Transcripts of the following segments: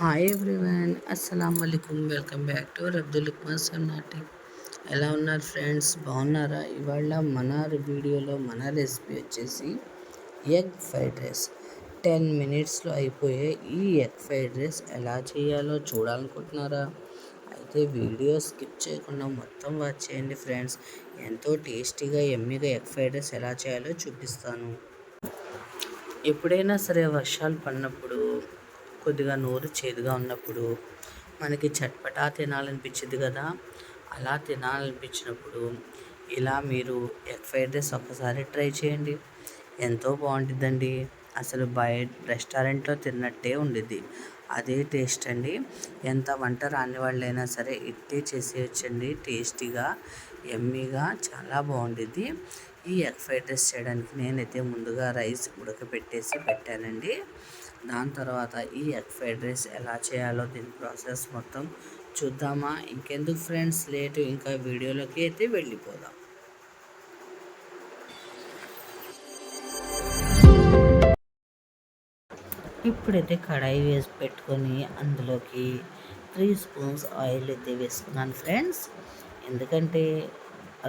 Hi everyone అస్సలం వాలేకుమ్ welcome back to Abdul Ikmas నాటి ఎలా ఉన్నారు ఫ్రెండ్స్ బాగున్నారా? ఇవాళ మన వీడియోలో మన రెసిపీ వచ్చేసి ఎగ్ ఫ్రైడ్ రైస్ టెన్ మినిట్స్లో అయిపోయే ఈ ఎగ్ ఫ్రైడ్ రైస్ ఎలా చేయాలో చూడాలనుకుంటున్నారా? అయితే వీడియో స్కిప్ చేయకుండా మొత్తం వాచ్ చేయండి ఫ్రెండ్స్ ఎంతో టేస్టీగా ఎమ్మిగా ఎగ్ ఫ్రైడ్ రైస్ ఎలా చేయాలో చూపిస్తాను. ఎప్పుడైనా సరే వర్షాలు పడినప్పుడు కొద్దిగా నోరు చేదుగా ఉన్నప్పుడు మనకి చట్పటా తినాలనిపించింది కదా. అలా తినాలనిపించినప్పుడు ఇలా మీరు ఎగ్ ఫ్రైడ్ రైస్ ఒక్కసారి ట్రై చేయండి. ఎంతో బాగుంటుందండి. అసలు బయట రెస్టారెంట్లో తిన్నట్టే ఉండిద్ది. అదే టేస్ట్ అండి. ఎంత వంట రాని వాళ్ళైనా సరే ఇట్టే చేసేయచ్చండి టేస్టీగా ఎమ్మీగా చాలా బాగుండిద్ది. ఈ ఎగ్ ఫ్రైడ్ రైస్ చేయడానికి నేనైతే ముందుగా రైస్ ఉడకబెట్టేసి పెట్టానండి. దాని తర్వాత ఈ ఎగ్ ఫ్రైడ్ రైస్ ఎలా చేయాలో దీని ప్రాసెస్ మొత్తం చూద్దామా. ఇంకెందుకు ఫ్రెండ్స్ లేటు ఇంకా వీడియోలోకి అయితే వెళ్ళిపోదాం. ఇప్పుడైతే కడాయి వేసి పెట్టుకొని అందులోకి త్రీ స్పూన్స్ ఆయిల్ అయితే వేసుకున్నాను ఫ్రెండ్స్. ఎందుకంటే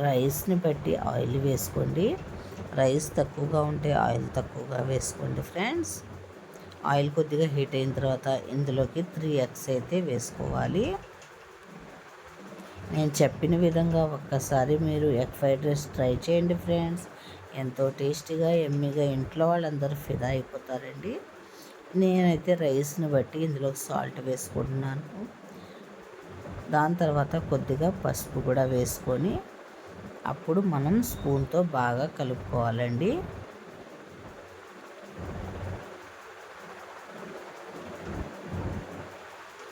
రైస్ని బట్టి ఆయిల్ వేసుకోండి. రైస్ తక్కువగా ఉంటే ఆయిల్ తక్కువగా వేసుకోండి ఫ్రెండ్స్. ఆయిల్ కొద్దిగా హీట్ అయిన తర్వాత ఇందులోకి త్రీ ఎగ్స్ అయితే వేసుకోవాలి. నేను చెప్పిన విధంగా ఒక్కసారి మీరు ఎగ్ ఫ్రైడ్ రైస్ ట్రై చేయండి ఫ్రెండ్స్. ఎంతో టేస్టీగా ఎమ్మిగా ఇంట్లో వాళ్ళందరూ ఫిదా అయిపోతారండి. నేనైతే రైస్ని బట్టి ఇందులో సాల్ట్ వేసుకుంటున్నాను. దాని తర్వాత కొద్దిగా పసుపు కూడా వేసుకొని అప్పుడు మనం స్పూన్తో బాగా కలుపుకోవాలండి.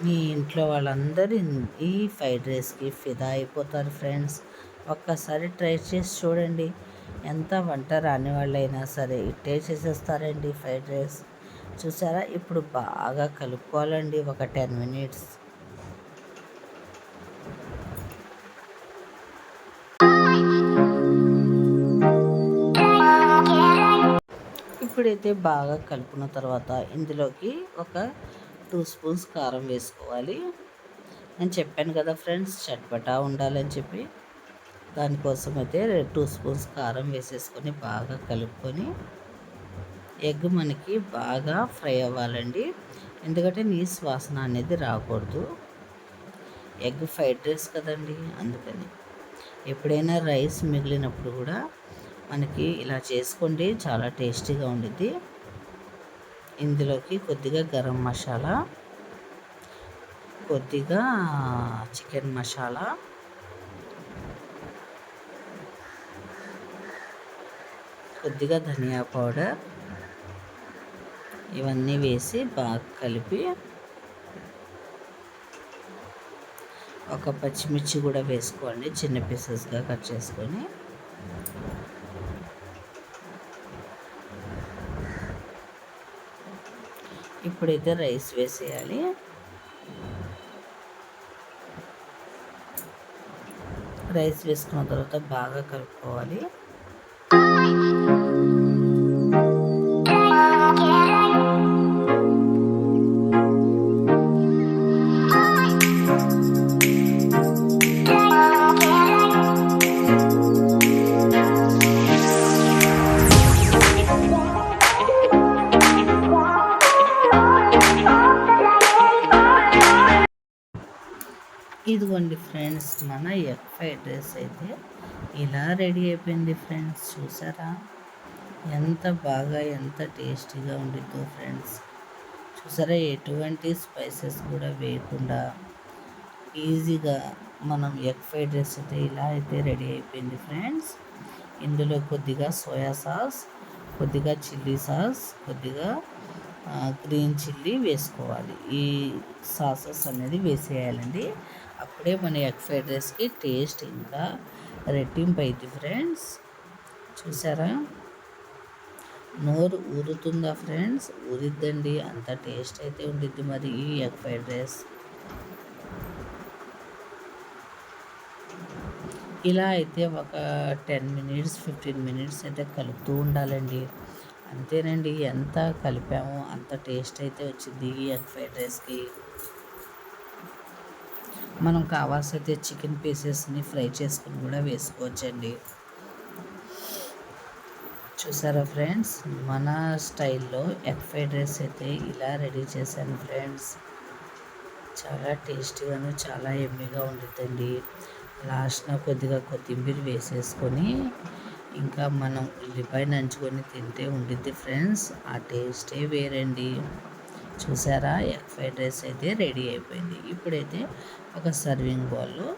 మీ ఇంట్లో వాళ్ళందరూ ఈ ఫ్రైడ్ రైస్కి ఫిదా అయిపోతారు ఫ్రెండ్స్. ఒక్కసారి ట్రై చేసి చూడండి. ఎంత వంట రాని వాళ్ళైనా సరే ఇట్టే చేసేస్తారండి ఫ్రైడ్ రైస్. చూసారా? ఇప్పుడు బాగా కలుపుకోవాలండి ఒక టెన్ మినిట్స్. ఇప్పుడైతే బాగా కలుపుకున్న తర్వాత ఇందులోకి ఒక టూ స్పూన్స్ కారం వేసుకోవాలి. నేను చెప్పాను కదా ఫ్రెండ్స్ చట్పటా ఉండాలని చెప్పి. దానికోసం అయితే టూ స్పూన్స్ కారం వేసేసుకొని బాగా కలుపుకొని ఎగ్ మనకి బాగా ఫ్రై అవ్వాలండి. ఎందుకంటే నీ వాసన అనేది రాకూడదు. ఎగ్ ఫ్రైడ్ రైస్ కదండి అందుకని. ఎప్పుడైనా రైస్ మిగిలినప్పుడు కూడా మనకి ఇలా చేసుకోండి చాలా టేస్టీగా ఉండిద్ది. ఇందులోకి కొద్దిగా గరం మసాలా కొద్దిగా చికెన్ మసాలా కొద్దిగా ధనియా పౌడర్ ఇవన్నీ వేసి బాగా కలిపి ఒక పచ్చిమిర్చి కూడా వేసుకోండి చిన్న పీసెస్గా కట్ చేసుకొని. ఇప్పుడైతే రైస్ వేసేయాలి. రైస్ వేసుకున్న తర్వాత బాగా కలుపుకోవాలి. ఇదిగోండి ఫ్రెండ్స్ మన ఎగ్ ఫ్రైడ్ రైస్ అయితే ఇలా రెడీ అయిపోయింది ఫ్రెండ్స్ చూసారా? ఎంత బాగా ఎంత టేస్టీగా ఉండిద్దో ఫ్రెండ్స్. చూసారా ఎటువంటి స్పైసెస్ కూడా వేయకుండా ఈజీగా మనం ఎగ్ ఫ్రైడ్ రైస్ అయితే ఇలా అయితే రెడీ అయిపోయింది ఫ్రెండ్స్. ఇందులో కొద్దిగా సోయా సాస్ కొద్దిగా చిల్లీ సాస్ కొద్దిగా గ్రీన్ చిల్లీ వేసుకోవాలి. ఈ సాసెస్ అనేది వేసేయాలండి. అప్పుడే మన ఎగ్ ఫ్రైడ్ రైస్కి టేస్ట్ ఇంకా రెట్టింపు అయింది ఫ్రెండ్స్. చూసారా? నోరు ఊరుతుందా ఫ్రెండ్స్? ఊరిద్దండి. అంత టేస్ట్ అయితే ఉండిద్ది మరి ఈ ఎగ్ ఫ్రైడ్ రైస్. ఇలా అయితే ఒక టెన్ మినిట్స్ ఫిఫ్టీన్ మినిట్స్ అయితే కలుపుతూ ఉండాలండి. అంతేనండి. ఎంత కలిపామో అంత టేస్ట్ అయితే వచ్చింది ఈ ఎగ్ ఫ్రైడ్ రైస్కి. మనం కావాల్సైతే చికెన్ పీసెస్ని ఫ్రై చేసుకుని కూడా వేసుకోవచ్చండి. చూసారా ఫ్రెండ్స్? మన స్టైల్లో ఎగ్ ఫ్రైడ్ రైస్ అయితే ఇలా రెడీ చేశాను ఫ్రెండ్స్. చాలా టేస్టీగాను చాలా ఎమ్మీగా ఉంటుందండి లాస్ట్న కొద్దిగా కొత్తిమీర వేసేసుకొని ఇంకా మనం ఉల్లిపాయ నంచుకొని తింటే ఉండిద్ది ఫ్రెండ్స్. ఆ టేస్టే వేరండి. చూసారా? ఎగ్ ఫ్రైడ్ రైస్ అయితే రెడీ అయిపోయింది. ఇప్పుడైతే ఒక సర్వింగ్ బౌల్లో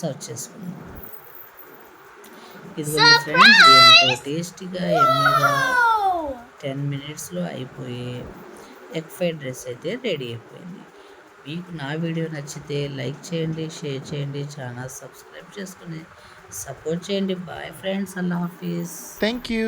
సర్వ్ చేసుకుందాం. ఇది ఫ్రెండ్స్ ఎంతో టేస్టీగా ఎమ్మిగా టెన్ మినిట్స్లో అయిపోయి ఎగ్ ఫ్రైడ్ రైస్ అయితే రెడీ అయిపోయింది. మీకు నా వీడియో నచ్చితే లైక్ చేయండి షేర్ చేయండి ఛానల్ సబ్స్క్రైబ్ చేసుకుని సపోర్ట్ చేయండి. బాయ్ ఫ్రెండ్స్ అల్లా హాఫీస్ థ్యాంక్ యూ.